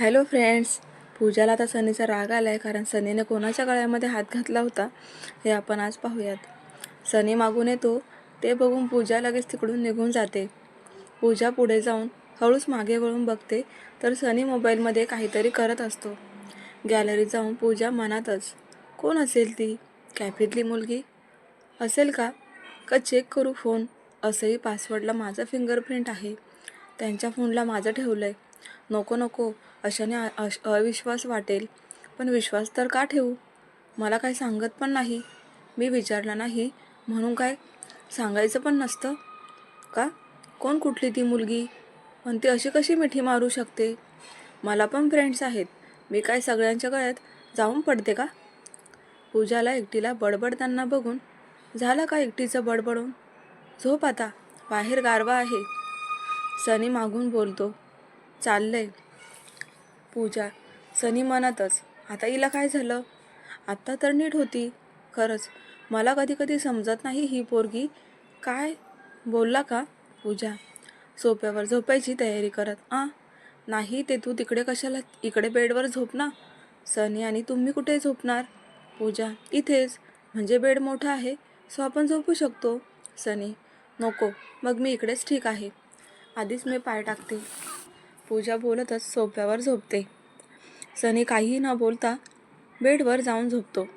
Hello friends पूजाला आता सनीचा राग आला आहे कारण सनीने कोणाच्या गळ्यामध्ये हात घातला होता हे आपण आज पाहूयात. सनी मागून येतो ते बघून पूजा लगेच तिकडून निघून जाते. पूजा पुढे जाऊन हळूच मागे वळून बघते तर सनी मोबाईलमध्ये काहीतरी करत असतो. गॅलरीत जाऊन पूजा मनातच कोण असेल ती? कॅफेतली मुलगी? असेल का? का चेक करू फोन? असंही पासवर्डला माझं फिंगरप्रिंट आहे. त्यांच्या फोनला माझं ठेवलं आहे नको नको अशाने अश- अविश्वास वाटेल. पण विश्वास तर का ठेवू? मला काही सांगत पण नाही. मी विचारलं नाही म्हणून काय सांगायचं पण नसतं. का? कोण कुठली ती मुलगी? पण ती अशी कशी मिठी मारू शकते? मला पण फ्रेंड्स आहेत. मी काय सगळ्यांच्या गळ्यात जाऊन पडते का? पूजाला एकटीला बडबडताना बघून झालं का एकटीचं बडबडून? झोप आता बाहेर गारवा आहे. सनी मागून बोलतो चाललंय. पूजा. सनी मनातच आता हिला काय झालं? आत्ता तर नीट होती. खरंच मला कधी कधी समजत नाही ही पोरगी. काय? बोलला का पूजा? सोप्यावर झोपायची तयारी करत. आ? नाही ते तू तिकडे कशाला? इकडे बेडवर झोप ना. सनी आणि तुम्ही कुठे झोपणार? पूजा इथेच. म्हणजे बेड मोठा आहे सो आपण झोपू शकतो. सनी नको मग मी इकडेच ठीक आहे. आधीच मी पाय टाकते. पूजा बोलतच सोप्यावर झोपते. सनी काहीही न बोलता बेडवर जाऊन झोपतो.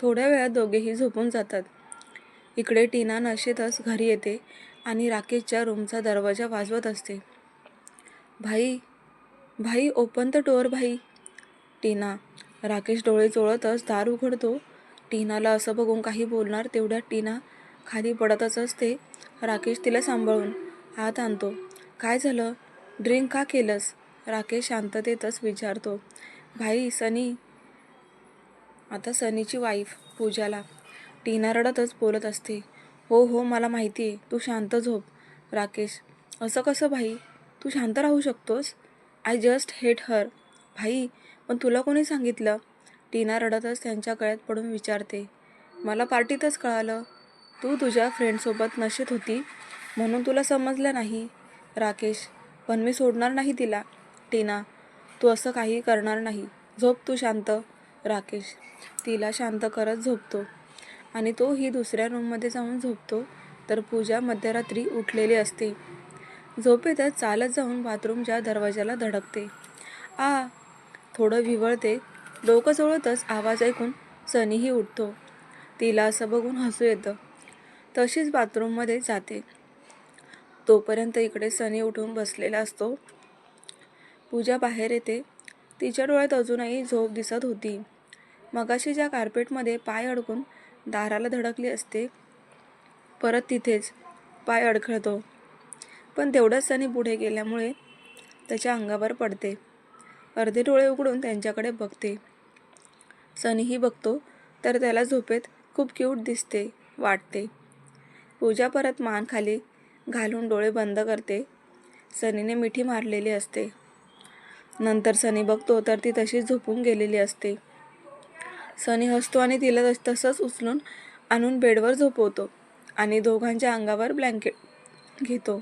थोड्या वेळात दोघेही झोपून जातात. इकडे टीना नशेतच घरी येते आणि राकेशच्या रूमचा दरवाजा वाजवत असते. भाई भाई ओपन द डोअर भाई. टीना राकेश डोळे चोळतच दार उघडतो. टीनाला असं बघून काही बोलणार तेवढ्यात टीना खाली पडतच असते. राकेश तिला सांभाळून हात आणतो. काय झालं? ड्रिंक का केलंस? राकेश शांततेतच विचारतो भाई सनी आता सनीची वाईफ पूजाला. टीना रडतच बोलत असते हो हो मला माहिती आहे तू शांत झोप. राकेश असं कसं भाई? तू शांत राहू शकतोस? आय जस्ट हेट हर भाई पण तुला कोणी सांगितलं? टीना रडतच त्यांच्या गळ्यात पडून विचारते मला पार्टीतच कळालं. तू तुझ्या फ्रेंडसोबत नशेत होती म्हणून तुला समजलं नाही. राकेश पण मी सोडणार नाही तिला. टीना तू असं काही करणार नाही. झोप तू शांत राकेश. तिला शांत करत झोपतो. आणि तोही दुसऱ्या रूममध्ये जाऊन झोपतो. तर पूजा मध्यरात्री उठलेली असते. झोपेतच चालत जाऊन बाथरूमच्या दरवाजाला धडकते. आ थोडं विवळते. डोकं जवळतच आवाज ऐकून सनीही उठतो. तिला असं बघून हसू येतं. तशीच बाथरूममध्ये जाते. तोपर्यंत इकडे सनी उठून बसलेला असतो. पूजा बाहेर येते. तिच्या डोळ्यात अजूनही झोप दिसत होती. मगाशी ज्या कार्पेटमध्ये पाय अडकून दाराला धडकली असते परत तिथेच पाय अडखळतो. पण तेवढंच सनी पुढे गेल्यामुळे त्याच्या अंगावर पडते. अर्धे डोळे उघडून त्यांच्याकडे बघते. सनीही बघतो तर त्याला झोपेत खूप क्यूट दिसते वाटते. पूजा परत मान खाली घालून डोळे बंद करते. सनीने मिठी मारलेली असते. नंतर सनी बघतो तर ती तशीच झोपून गेलेली असते. सनी हसतो आणि तिला तसंच उचलून आणून बेडवर झोपवतो आणि दोघांच्या अंगावर ब्लँकेट घेतो.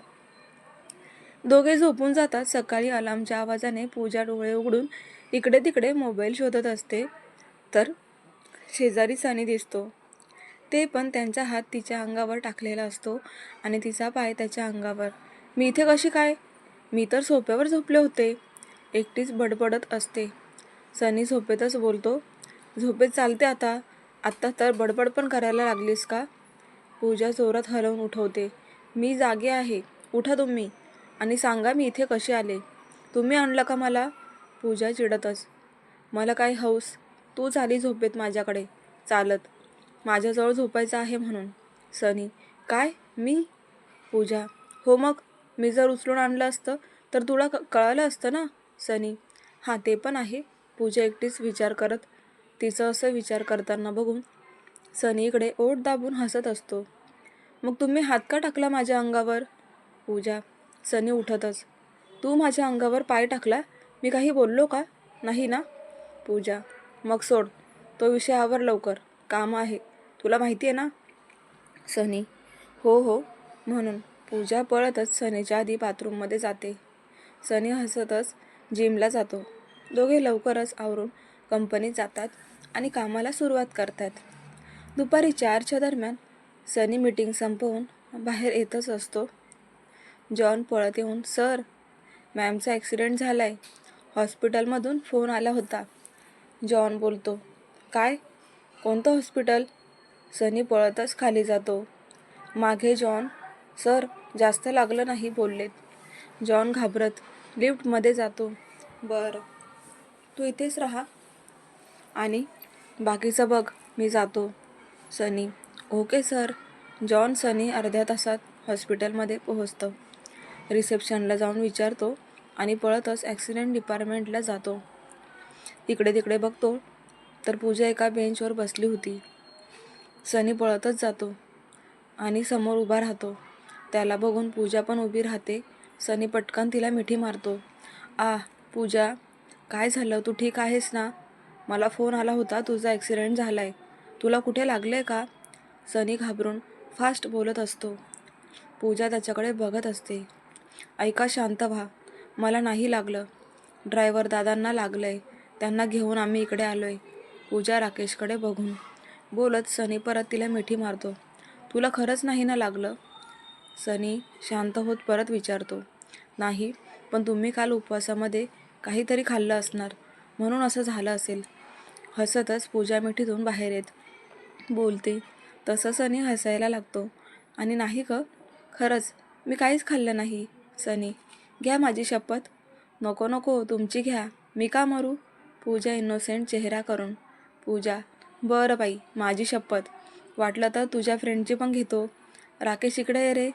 दोघे झोपून जातात. सकाळी अलार्मच्या आवाजाने पूजा डोळे उघडून इकडे तिकडे मोबाईल शोधत असते. तर शेजारी सनी दिसतो. ते पण त्यांचा हात तिच्या अंगावर टाकलेला असतो आणि तिचा पाय त्याच्या अंगावर. मी इथे कशी काय? मी तर सोप्यावर झोपले होते. एकटीच बडबडत असते. सनी झोपेतच बोलतो झोपेत चालते आता. आत्ता तर बडबड पण करायला लागलीस का? पूजा जोरात हलवून उठवते मी जागे आहे. उठा तुम्ही. आणि सांगा मी इथे कसे आले. तुम्ही आणलं का मला? पूजा चिडतच मला काय हौस. तू झाली झोपेत माझ्याकडे. चालत. माझ्याजवळ झोपायचं आहे म्हणून. सनी काय? मी? पूजा हो मग. मी जर उचलून आणलं असतं तर तुला क कळालं असतं ना? सनी. हां ते पण आहे. पूजा एकटीच विचार करत. तिचं असं विचार करताना बघून सनीकडे ओठ दाबून हसत असतो. मग तुम्ही हात का टाकला माझ्या अंगावर? पूजा सनी उठतच. तू माझ्या अंगावर पाय टाकला? मी काही बोललो का? नाही ना? पूजा मग सोड. तो विषय आवर लवकर. काम आहे. तुला माहिती आहे ना? सनी. हो हो म्हणून पूजा पळतच सनीच्या आधी बाथरूममध्ये जाते. सनी हसतच जिमला जातो. दोघे लवकरच आवरून कंपनीत जातात आणि कामाला सुरुवात करतात. दुपारी चारच्या दरम्यान सनी मीटिंग संपवून बाहेर येतच असतो. जॉन पळत येऊन सर मॅमचा ॲक्सिडेंट झाला आहे हॉस्पिटलमधून फोन आला होता. जॉन बोलतो काय? कोणतं हॉस्पिटल? सनी पळतच खाली जातो. मागे जॉन. सर जास्त लागलं नाही बोललेत. जॉन घाबरत लिफ्टमध्ये जातो. बरं. तू इथेच राहा. आणि बाकीचं बघ मी जातो. Sunny. Okay sir. John Sunny अर्ध्या तासात हॉस्पिटलमध्ये पोहोचतो. रिसेप्शनला जाऊन विचारतो आणि पळतच ॲक्सिडेंट डिपार्टमेंटला जातो. इकडे तिकडे बघतो तर पूजा एका बेंचवर बसली होती. सनी पळतच जातो आणि समोर उभा राहतो. त्याला बघून पूजा पण उभी राहते. सनी पटकन तिला मिठी मारतो. आ पूजा काय झालं? तू ठीक आहेस ना? मला फोन आला होता तुझा ॲक्सिडेंट झाला आहे तुला कुठे लागलं आहे का? सनी घाबरून फास्ट बोलत असतो. पूजा त्याच्याकडे बघत असते. ऐका शांत व्हा मला नाही लागलं. ड्रायव्हर दादांना लागलं आहे त्यांना घेऊन आम्ही इकडे आलो आहे पूजा राकेशकडे बघून. बोलत सनी परत तिला मिठी मारतो. तुला खरंच नाही ना लागलं? सनी शांत होत परत विचारतो नाही पण तुम्ही काल उपवासामध्ये काहीतरी खाल्लं असणार म्हणून असं झालं असेल हसतच पूजा मिठीतून बाहेर येत. बोलते तसं सनी हसायला लागतो. आणि नाही ग खरंच मी काहीच खाल्लं नाही. सनी घ्या माझी शपथ. नको नको तुमची घ्या. मी का मरू पूजा इनोसेंट चेहरा करून. पूजा बरं बाई माझी शपथ. वाटलं तर तुझ्या फ्रेंडची पण घेतो. राकेश इकडे ये रे.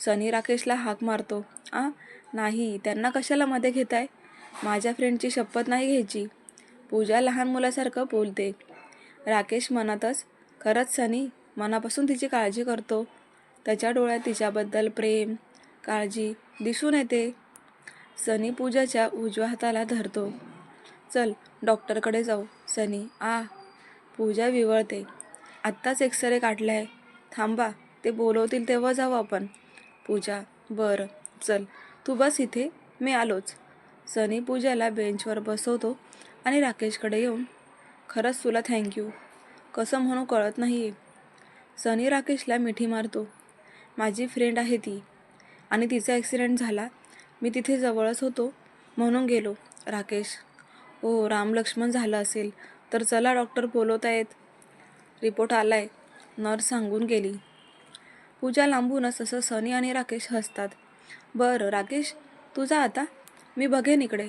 सनी राकेशला हाक मारतो. आ? नाही त्यांना कशाला मध्ये घेताय? माझ्या फ्रेंडची शपथ नाही घ्यायची. पूजा लहान मुलासारखं बोलते. राकेश मनातच खरंच सनी मनापासून तिची काळजी करतो. त्याच्या डोळ्यात तिच्याबद्दल प्रेम काळजी दिसून येते. सनी पूजाच्या उजव्या हाताला धरतो. चल डॉक्टरकडे जाऊ. सनी आ. पूजा विवळते. आत्ताच एक्सरे काढलाय. थांबा ते बोलवतील तेव्हा जाऊ आपण. पूजा बरं चल. तू बस इथे. मी आलोच. सनी पूजाला बेंचवर बसवतो आणि राकेशकडे येऊन खरंच तुला थँक्यू कसं म्हणू कळत नाही. आहे सनी राकेशला मिठी मारतो. माझी फ्रेंड आहे ती. आणि तिचा ॲक्सिडेंट झाला. मी तिथे जवळच होतो. म्हणून गेलो. राकेश ओ राम लक्ष्मण झालं असेल. तर चला डॉक्टर बोलवत आहेत रिपोर्ट आलाय. नर्स सांगून गेली. पूजा लांबूनच असं सनी आणि राकेश हसतात. बरं राकेश तुझा आता? मी बघेन इकडे.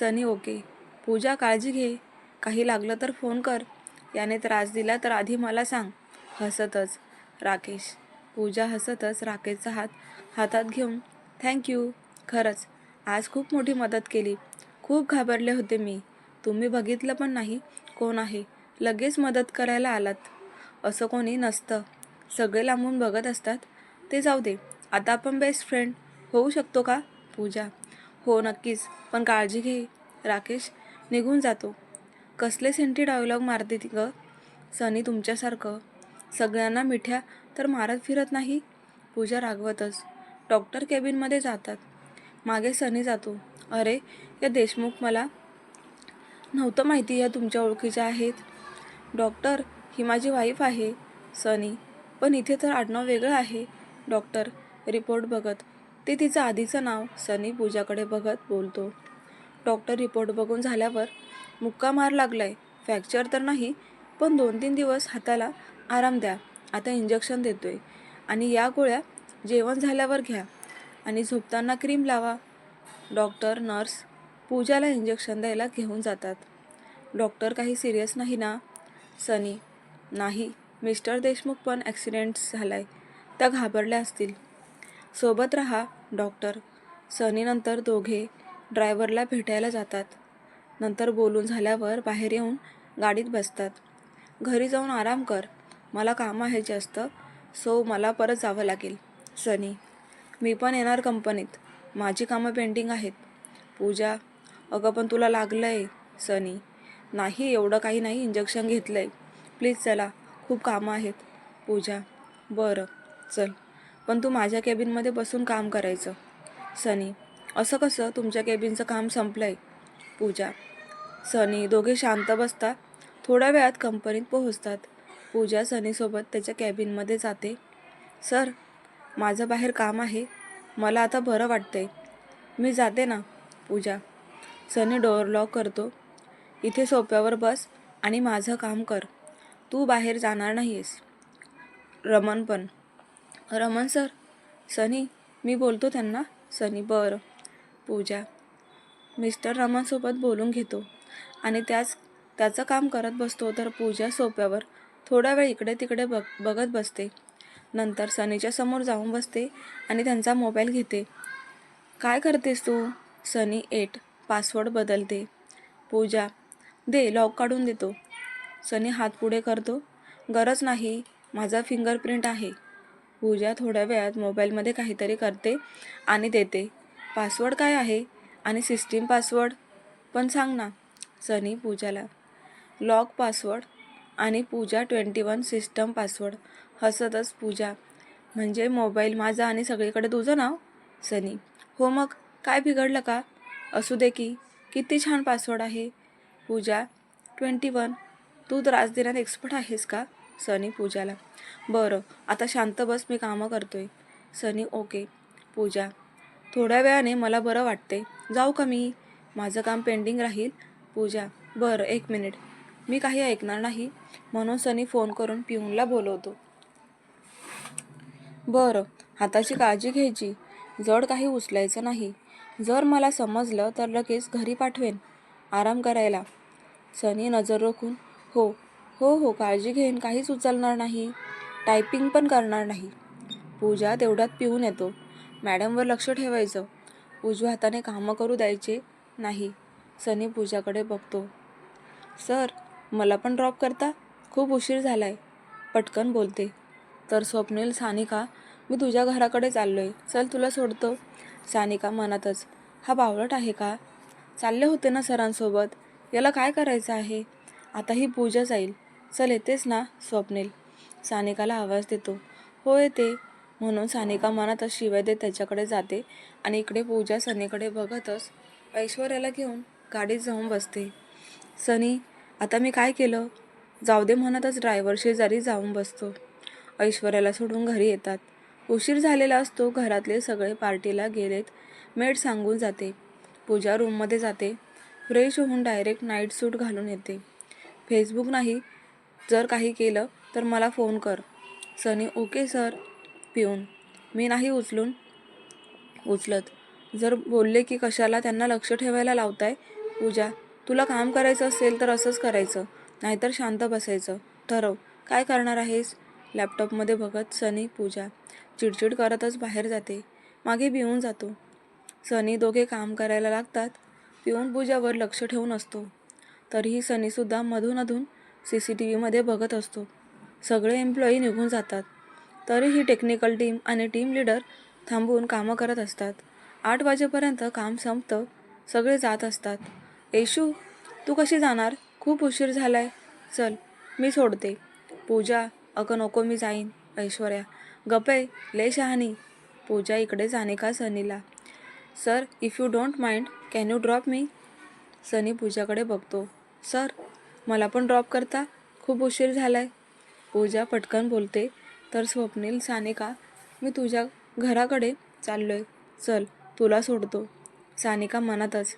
सनी ओके. पूजा काळजी घे. काही लागलं तर फोन कर. याने त्रास दिला तर आधी मला सांग. हसतच. राकेश. पूजा हसतच राकेशचा हात हातात घेऊन थँक्यू खरंच आज खूप मोठी मदत केली. खूप घाबरले होते मी. तुम्ही बघितलं पण नाही कोण आहे. लगेच मदत करायला आलात. असं कोणी नसतं. सगळे लांबून बघत असतात. ते जाऊ दे. आता आपण बेस्ट फ्रेंड होऊ शकतो का? पूजा. हो नक्कीच. पण काळजी घे. राकेश निघून जातो. कसले सेंटी डायलॉग मारते ती ग? सनी तुमच्यासारखं. सगळ्यांना मिठ्या तर मारत फिरत नाही? पूजा रागवतच. डॉक्टर केबिनमध्ये जातात. मागे सनी जातो. अरे या देशमुख मला नव्हतं माहिती या तुमच्या ओळखीच्या आहेत. डॉक्टर ही माझी वाईफ आहे. सनी पण इथे तर आडनाव वेगळं आहे. डॉक्टर रिपोर्ट बघत. ते तिचं आधीचं नाव सनी पूजाकडे बघत बोलतो. डॉक्टर रिपोर्ट बघून झाल्यावर मुक्का मार लागलाय. फ्रॅक्चर तर नाही पण दोन तीन दिवस हाताला आराम द्या. आता इंजेक्शन देतोय. आणि या गोळ्या जेवण झाल्यावर घ्या. आणि झोपताना क्रीम लावा. डॉक्टर नर्स पूजाला इंजेक्शन द्यायला घेऊन जातात. डॉक्टर काही सिरियस नाही ना? सनी नाही. मिस्टर देशमुख पण ॲक्सिडेंट झालाय. त्या घाबरल्या असतील. सोबत रहा डॉक्टर. सनीनंतर दोघे ड्रायव्हरला भेटायला जातात. नंतर बोलून झाल्यावर बाहेर येऊन गाडीत बसतात. घरी जाऊन आराम कर. मला काम आहे जास्त सो मला परत जावं लागेल. सनी. मी पण येणार कंपनीत. माझी कामं पेंडिंग आहेत. पूजा अगं पण तुला लागलं आहे सनी. नाही एवढं काही नाही. इंजेक्शन घेतलं आहे प्लीज चला. खूप कामं आहेत. पूजा. बरं. चल. पण तू माझ्या कॅबिनमध्ये बसून काम करायचं. सनी. असं कसं? तुमच्या केबिनचं काम संपलं आहे पूजा. सनी. दोघे शांत बसतात. थोड्या वेळात कंपनीत पोहोचतात. पूजा सनीसोबत त्याच्या कॅबिनमध्ये जाते. सर माझं बाहेर काम आहे. मला आता बरं वाटतंय. मी जाते ना? पूजा. सनी डोअर लॉक करतो. इथे सोप्यावर बस आणि माझं काम कर. तू बाहेर जाणार नाहीस रमन पण. रमन सर सनी मी बोलतो त्यांना. सनी बरं. पूजा मिस्टर रमनसोबत बोलून घेतो. आणि त्याच त्याचं काम करत बसतो तर पूजा सोप्यावर थोडा वेळ इकडे तिकडे बघ बघत बसते. नंतर सनीच्या समोर जाऊन बसते आणि त्यांचा मोबाईल घेते. काय करतेस तू? सनी एट पासवर्ड बदलते. पूजा दे लॉक काढून देतो. सनी हात पुढे करतो. गरज नाही माझा फिंगरप्रिंट आहे. पूजा थोड्या वेळात मोबाईलमध्ये काहीतरी करते आणि देते. पासवर्ड काय आहे? आणि सिस्टीम पासवर्ड पण सांग ना. सनी पूजाला. लॉक पासवर्ड आणि Pooja twenty one system password हसतच Pooja. म्हणजे मोबाईल माझा आणि सगळीकडे तुझं नाव? सनी. हो मग काय बिघडलं का? असू दे की. किती छान पासवर्ड आहे. पूजा ट्वेंटी वन. तू त्रास देण्यात एक्सपर्ट आहेस का? सनी पूजाला. बरं आता शांत बस मी कामं करतोय. सनी ओके पूजा थोड्या वेळाने मला बरं वाटते जाऊ का मी? माझं काम पेंडिंग राहील. पूजा बरं एक मिनिट मी काही ऐकणार नाही. म्हणून सनी फोन करून पिऊनला बोलवतो. बरं हाताची काळजी घ्यायची. जड काही उचलायचं नाही. जर मला समजलं तर लगेच घरी पाठवेन. आराम करायला. सनी नजर रोखून हो हो हो काळजी घेईन काहीच उचलणार नाही. टायपिंग पण करणार नाही. पूजा तेवढ्यात पिऊन येतो. मॅडमवर लक्ष ठेवायचं. उजव्या हाताने कामं करू द्यायचे नाही. सनी पूजाकडे बघतो. सर मला पण ड्रॉप करता? खूप उशीर झालाय. पटकन बोलते. तर स्वप्नील सानिका मी तुझ्या घराकडे चाललो आहे चल तुला सोडतो. सानिका मनातच हा बावळट आहे का? चालले होते ना सरांसोबत? याला काय करायचं आहे? आता ही पूजा जाईल. चल येतेस ना? स्वप्नील. सानिकाला आवाज देतो. हो येते. म्हणून सानिका मनातच शिवाय देत त्याच्याकडे जाते. आणि इकडे पूजा सनीकडे बघतच ऐश्वर्याला घेऊन गाडीत जाऊन बसते. सनी आता मी काय केलं? जाऊ दे म्हणतच ड्रायव्हर शेजारी जाऊन बसतो. ऐश्वर्याला सोडून घरी येतात. उशीर झालेला असतो. घरातले सगळे पार्टीला गेलेत. मेड सांगून जाते. पूजा रूममध्ये जाते. फ्रेश होऊन डायरेक्ट नाईट सूट घालून येते. फेसबुक नाही जर काही केलं तर मला फोन कर. सनी ओके सर पिऊन. मी नाही उचलून उचलत. जर बोलले की कशाला त्यांना लक्ष ठेवायला लावताय पूजा तुला काम करायचं असेल तर असंच करायचं नाहीतर शांत बसायचं. ठरव. काय करणार आहेस? लॅपटॉपमध्ये बघत सनी पूजा चिडचिड करतच बाहेर जाते. मागे पिऊन जातो. सनी दोघे काम करायला लागतात. पिऊन पूजावर लक्ष ठेवून असतो. तरीही सनीसुद्धा मधूनमधून सी सी टी व्हीमध्ये बघत असतो. सगळे एम्प्लॉई निघून जातात. तरीही टेक्निकल टीम आणि टीम लीडर थांबून कामं करत असतात. आठ वाजेपर्यंत काम संपतं. सगळे जात असतात. येशू तू कशी जाणार? खूप उशीर झाला आहे चल मी सोडते. पूजा अगं नको मी जाईन. ऐश्वर्या गपे ले शहाणी. पूजा इकडे जाणे का सनीला? Sir if you don't mind can you drop me? Sunny पूजाकडे बघतो. सर मला पण ड्रॉप करता. खूप उशीर झाला आहे पूजा पटकन बोलते तर स्वप्नील सानिका मी तुझ्या घराकडे चाललो आहे चल तुला सोडतो. सानिका मनातच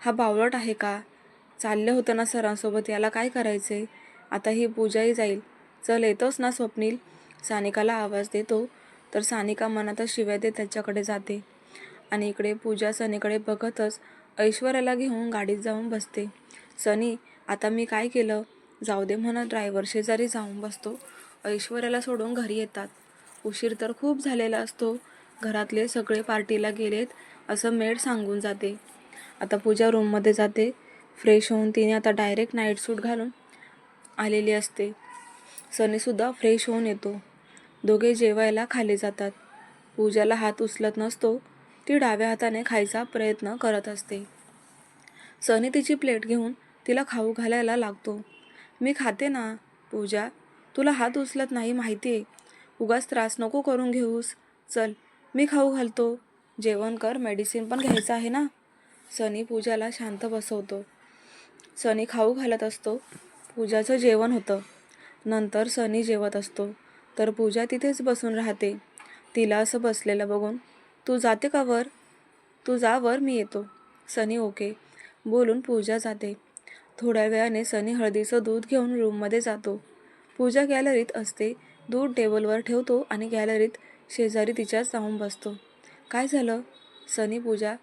हा बावळट आहे का? चालले होतं ना सरांसोबत याला काय करायचे आता ही पूजाही जाईल. चल येतोच ना स्वप्नील? सानिकाला आवाज देतो तर सानिका मनातच शिव्या देत त्याच्याकडे जाते. आणि इकडे पूजा सनीकडे बघतच ऐश्वर्याला घेऊन गाडीत जाऊन बसते. सनी आता मी काय केलं? जाऊ दे म्हणत ड्रायव्हर शेजारी जाऊन बसतो. ऐश्वर्याला सोडून घरी येतात. उशीर तर खूप झालेला असतो. घरातले सगळे पार्टीला गेलेत असं मेड सांगून जाते. आता पूजा रूममध्ये जाते. फ्रेश होऊन तिने आता डायरेक्ट नाईट सूट घालून आलेली असते. सनीसुद्धा फ्रेश होऊन येतो. दोघे जेवायला खाली जातात. पूजाला हात उचलत नसतो. ती डाव्या हाताने खायचा प्रयत्न करत असते. सनी तिची प्लेट घेऊन तिला खाऊ घालायला लागतो. मी खाते ना पूजा? तुला हात उचलत नाही माहिती आहे. उगाच त्रास नको करून घेऊस. चल मी खाऊ घालतो. जेवण कर मेडिसिन पण घ्यायचं आहे ना? सनी पूजाला शांत बसवतो. सनी खाऊ घालत असतो. पूजाचं जेवण होतं. नंतर सनी जेवत असतो. तर पूजा तिथेच बसून राहते. तिला असं बसलेलं बघून तू जाते का वर? तू जा वर मी येतो. सनी ओके. बोलून पूजा जाते. थोड्या वेळाने सनी हळदीचं दूध घेऊन रूममध्ये जातो. पूजा गॅलरीत असते. दूध टेबलवर ठेवतो आणि गॅलरीत शेजारी तिच्याच जाऊन बसतो. काय झालं? सनी पूजा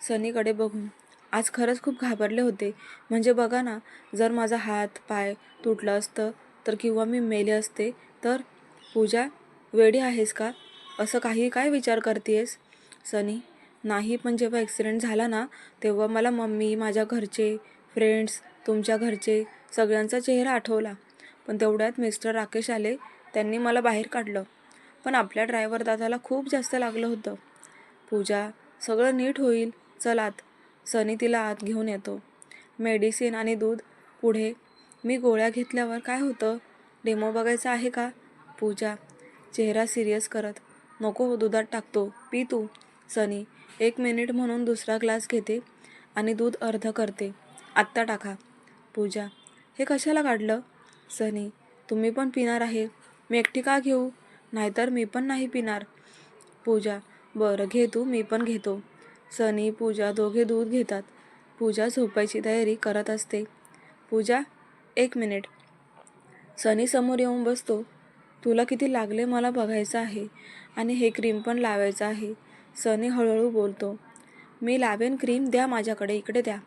सनीकडे बघून. आज खरंच खूप घाबरले होते. म्हणजे बघा ना जर माझा हात पाय तुटलं असतं तर किंवा मी मेले असते तर? पूजा वेडी आहेस का? असं काही काय विचार करतेस सनी नाही पण जेव्हा ॲक्सिडेंट झाला ना तेव्हा मला मम्मी माझ्या घरचे फ्रेंड्स तुमच्या घरचे सगळ्यांचा चेहरा आठवला. पण तेवढ्यात मिस्टर राकेश आले. त्यांनी मला बाहेर काढलं. पण आपल्या ड्रायव्हर दादाला खूप जास्त लागलं होतं. पूजा सगळं नीट होईल. चलात आत. सनी तिला आत घेऊन येतो. मेडिसिन आणि दूध. पुढे मी गोळ्या घेतल्यावर काय होतं? डेमो बघायचा आहे का? पूजा चेहरा सिरियस करत. नको हो दुधात टाकतो. पी तू. सनी एक मिनिट म्हणून दुसरा ग्लास घेते आणि दूध अर्ध करते. आत्ता टाका. पूजा. हे कशाला काढलं? सनी तुम्ही पण पिणार आहे. मी एकटी का घेऊ? नाहीतर मी पण नाही पिणार. पूजा बरं घे तू मी पण घेतो. सनी पूजा दोघे दूध घेतात. पूजा झोपायची तयारी करत असते. पूजा एक मिनिट. सनी समोर येऊन बसतो. तुला किती लागले मला बघायचं आहे आणि हे क्रीम पण लावायचं आहे. सनी हळूहळू बोलतो. मी लावेन क्रीम द्या माझ्याकडे इकडे द्या.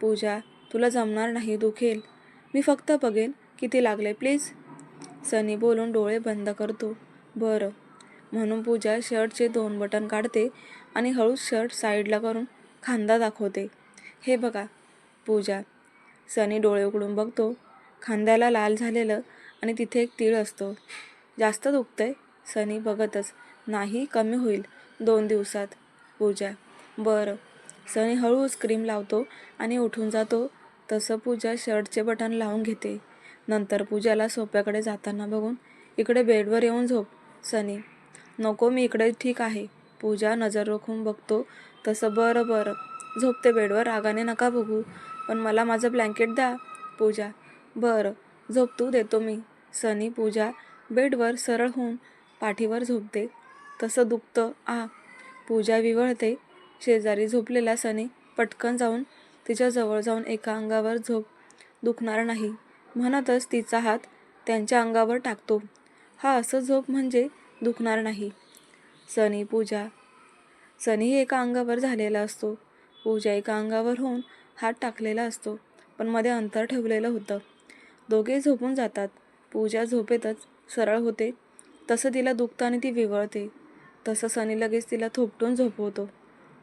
पूजा तुला जमणार नाही दुखेल मी फक्त बघेन किती लागले प्लीज. सनी बोलून डोळे बंद करतो. बरं. म्हणून पूजा शर्टचे दोन बटन काढते आणि हळूच शर्ट साईडला करून खांदा दाखवते. हे बघा पूजा. सनी डोळे उघडून बघतो. खांद्याला लाल झालेलं आणि तिथे एक तीळ असतो. जास्त दुखतंय? सनी बघतच. नाही कमी होईल. दोन दिवसात. पूजा. बरं. सनी हळूच क्रीम लावतो आणि उठून जातो. तसं पूजा शर्टचे बटन लावून घेते. नंतर पूजाला सोप्याकडे जाताना बघून इकडे बेडवर येऊन झोप सनी. नको मी इकडे ठीक आहे. पूजा नजर रोखून बघतो तसं बरं बरं. झोपते बेडवर रागाने नका बघू. पण मला माझं ब्लँकेट द्या. पूजा बरं. झोप तू देतो मी. सनी पूजा बेडवर सरळ होऊन पाठीवर झोपते. तसं दुखतं आ. पूजा विवळते. शेजारी झोपलेला सनी पटकन जाऊन तिच्या जवळ जाऊन एका अंगावर झोप दुखणार नाही. म्हणतच तिचा हात त्यांच्या अंगावर टाकतो. हा असं झोप म्हणजे दुखणार नाही. सनी पूजा. सनीही एका अंगावर झालेला असतो. पूजा एका अंगावर होऊन हात टाकलेला असतो पण मध्ये अंतर ठेवलेलं होतं. दोघे झोपून जातात. पूजा झोपेतच सरळ होते. तसं तिला दुखतं आणि ती विवळते. तसं सनी लगेच तिला थोपटून झोपवतो.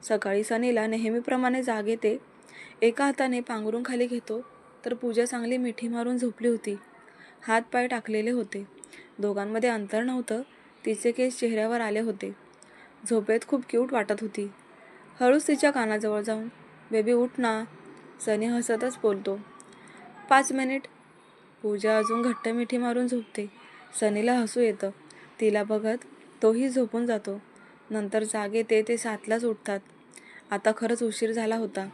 सकाळी सनीला नेहमीप्रमाणे जाग येते. एका हाताने पांघरून खाली घेतो तर पूजा चांगली मिठी मारून झोपली होती. हात पाय टाकलेले होते. दोघांमध्ये अंतर नव्हतं. तिचे केस चेहऱ्यावर आले होते. झोपेत खूप क्यूट वाटत होती. हळूच तिच्या कानाजवळ जाऊन बेबी उठ ना. सनी हसतच बोलतो. पाच मिनिट. पूजा अजून घट्ट मिठी मारून झोपते. सनीला हसू येतं. तिला बघत तोही झोपून जातो. नंतर जागे ते ते सातलाच उठतात. आता खरंच उशीर झाला होता.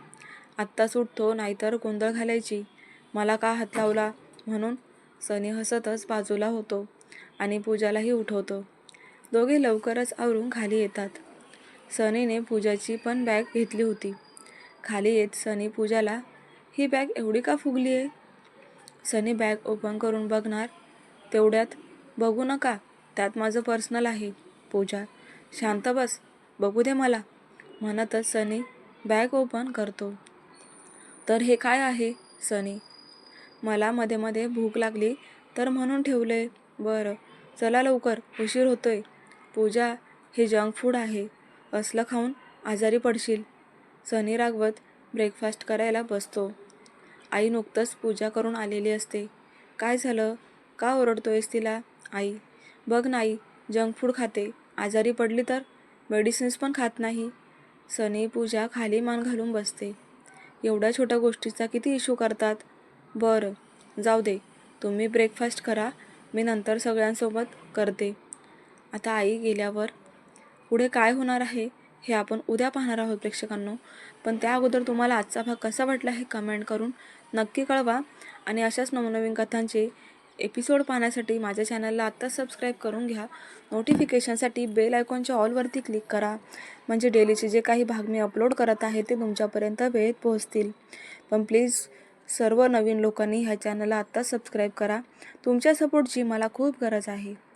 आत्ताच उठतो नाहीतर गोंधळ घालायची. मला का हात लावला? म्हणून सनी हसतच बाजूला होतो आणि पूजालाही उठवतो. दोघे लवकरच आवरून खाली येतात. सनीने पूजाची पण बॅग घेतली होती. खाली येत सनी पूजाला ही बॅग एवढी का फुगली आहे सनी बॅग ओपन करून बघणार. तेवढ्यात बघू नका त्यात माझं पर्सनल आहे. पूजा शांत बस बघू दे मला म्हणतच सनी बॅग ओपन करतो. तर हे काय आहे सनी? मला मध्ये मध्ये भूक लागली तर म्हणून ठेवलंय. बरं चला लवकर उशीर होतोय. पूजा हे जंक फूड आहे. असलं खाऊन आजारी पडशील. सनी रागवत ब्रेकफास्ट करायला बसतो. आई नुकतंच पूजा करून आलेली असते. काय झालं? का ओरडतोयस तिला? आई बघ नाही जंक फूड खाते. आजारी पडली तर मेडिसिन्स पण खात नाही. सनी पूजा खाली मान घालून बसते. एवढ्या छोट्या गोष्टीचा किती इशू करतात? बरं जाऊ दे. तुम्ही ब्रेकफास्ट करा मी नंतर सगळ्यांसोबत करते. आता आई गेल्यावर पुढे काय होणार आहे हे आपण उद्या पाहणार आहोत प्रेक्षकांनो. पण त्या अगोदर तुम्हाला आजचा भाग कसा वाटला हे कमेंट करून नक्की कळवा. आणि अशाच नवनवीन कथांचे एपिसोड पाहण्यासाठी माझ्या चॅनलला आत्ताच सबस्क्राईब करून घ्या. नोटिफिकेशनसाठी बेल आयकॉनच्या ऑलवरती क्लिक करा. म्हणजे डेलीचे जे काही भाग मी अपलोड करत आहे ते तुमच्यापर्यंत वेळेत पोहोचतील. पण प्लीज सर्व नवीन लोकांनी ह्या चॅनलला आत्ताच सबस्क्राईब करा. तुमच्या सपोर्टची मला खूप गरज आहे.